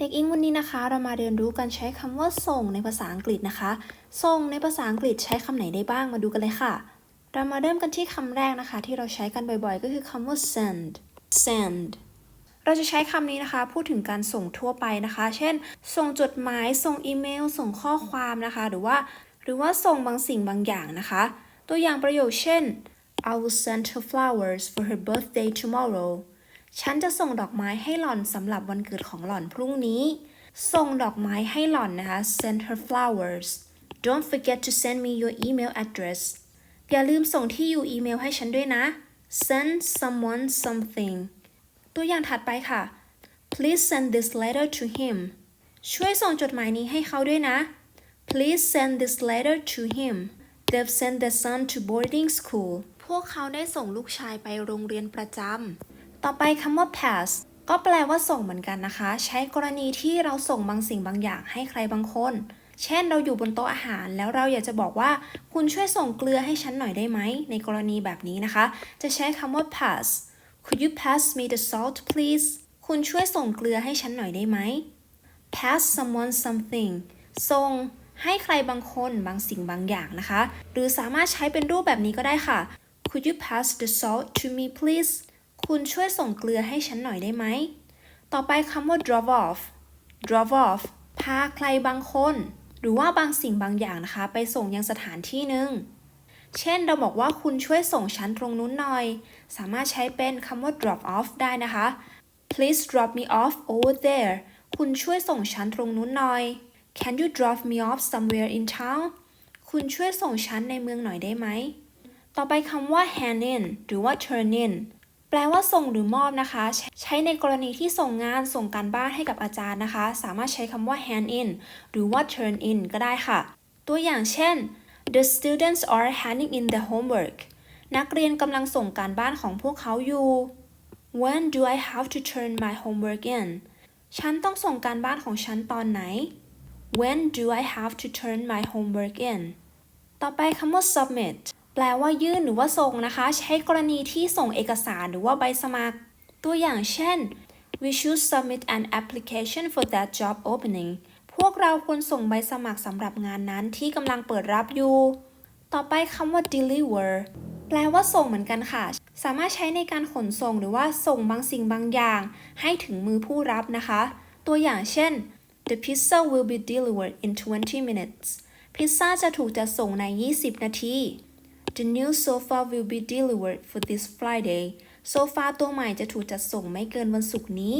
เด็กอิงวันนี้นะคะ เรามาเรียนรู้การใช้คำว่าส่งในภาษาอังกฤษนะคะ ส่งในภาษาอังกฤษใช้คำไหนได้บ้างมาดูกันเลยค่ะ เรามาเริ่มกันที่คำแรกนะคะ ที่เราใช้กันบ่อยๆ ก็คือคำว่า send send เราจะใช้คำนี้นะคะ พูดถึงการส่งทั่วไปนะคะ เช่น ส่งจดหมาย ส่งอีเมล ส่งข้อความนะคะ หรือว่า หรือว่าส่งบางสิ่งบางอย่างนะคะ ตัวอย่างประโยคเช่น I will send her flowers for her birthday tomorrow ฉันจะส่งดอกไม้ให้หล่อนสำหรับวันเกิดของหล่อนพรุ่งนี้ ส่งดอกไม้ให้หล่อนนะคะ send her flowers don't forget to send me your email address อย่าลืมส่งที่อยู่อีเมลให้ฉันด้วยนะ send someone something ตัวอย่างถัดไปค่ะ please send this letter to him ช่วยส่งจดหมายนี้ให้เขาด้วยนะ please send this letter to him they've sent their son to boarding school พวกเขาได้ส่งลูกชายไปโรงเรียนประจำ ต่อไปคำว่า pass ก็แปลว่าส่งเหมือนกันนะคะ ใช้กรณีที่เราส่งบางสิ่งบางอย่างให้ใครบางคน เช่นเราอยู่บนโต๊ะอาหาร แล้วเราอยากจะบอกว่า คุณช่วยส่งเกลือให้ฉันหน่อยได้ไหม ในกรณีแบบนี้นะคะ จะใช้คำว่า pass could you pass me the salt please คุณช่วยส่งเกลือให้ฉันหน่อยได้ไหม pass someone something ส่งให้ใครบางคนบางสิ่งบางอย่างนะคะ หรือสามารถใช้เป็นรูปแบบนี้ก็ได้ค่ะ could you pass the salt to me please คุณช่วยส่งเกลือให้ฉันหน่อยได้ไหม ต่อไปคำว่า drop off drop off พาใครบางคน หรือว่าบางสิ่งบางอย่างนะคะ ไปส่งยังสถานที่หนึ่ง เช่นเราบอกว่าคุณช่วยส่งฉันตรงนู้นหน่อย สามารถใช้เป็นคำว่า drop off ได้นะคะ please drop me off over there คุณช่วยส่งฉันตรงนู้นหน่อย can you drop me off somewhere in town คุณช่วยส่งฉันในเมืองหน่อยได้ไหม ต่อไปคำว่า hand in หรือว่า turn in แปลว่าส่งหรือมอบนะคะ ใช้ในกรณีที่ส่งงานส่งการบ้านให้กับอาจารย์นะคะ สามารถใช้คำว่า hand in หรือว่า turn in ก็ได้ค่ะ ตัวอย่างเช่น the students are handing in their homework นักเรียนกำลังส่งการบ้านของพวกเขาอยู่ when do I have to turn my homework in ฉันต้องส่งการบ้านของฉันตอนไหน when do I have to turn my homework in ต่อไปคำว่า submit แปลว่ายื่นหรือว่าส่งนะคะ ใช้กรณีที่ส่งเอกสารหรือว่าใบสมัคร ตัวอย่างเช่น we should submit an application for that job opening พวกเราควรส่งใบสมัครสำหรับงานนั้นที่กำลังเปิดรับอยู่ ต่อไปคำว่า deliver แปลว่าส่งเหมือนกันค่ะ สามารถใช้ในการขนส่งหรือว่าส่งบางสิ่งบางอย่าง ให้ถึงมือผู้รับนะคะ ตัวอย่างเช่น the pizza will be delivered in 20 minutes พิซซ่าจะถูกจัดส่งใน 20 นาที The new sofa will be delivered for this Friday โซฟาตัวใหม่จะถูกจัดส่งไม่เกินวันศุกร์นี้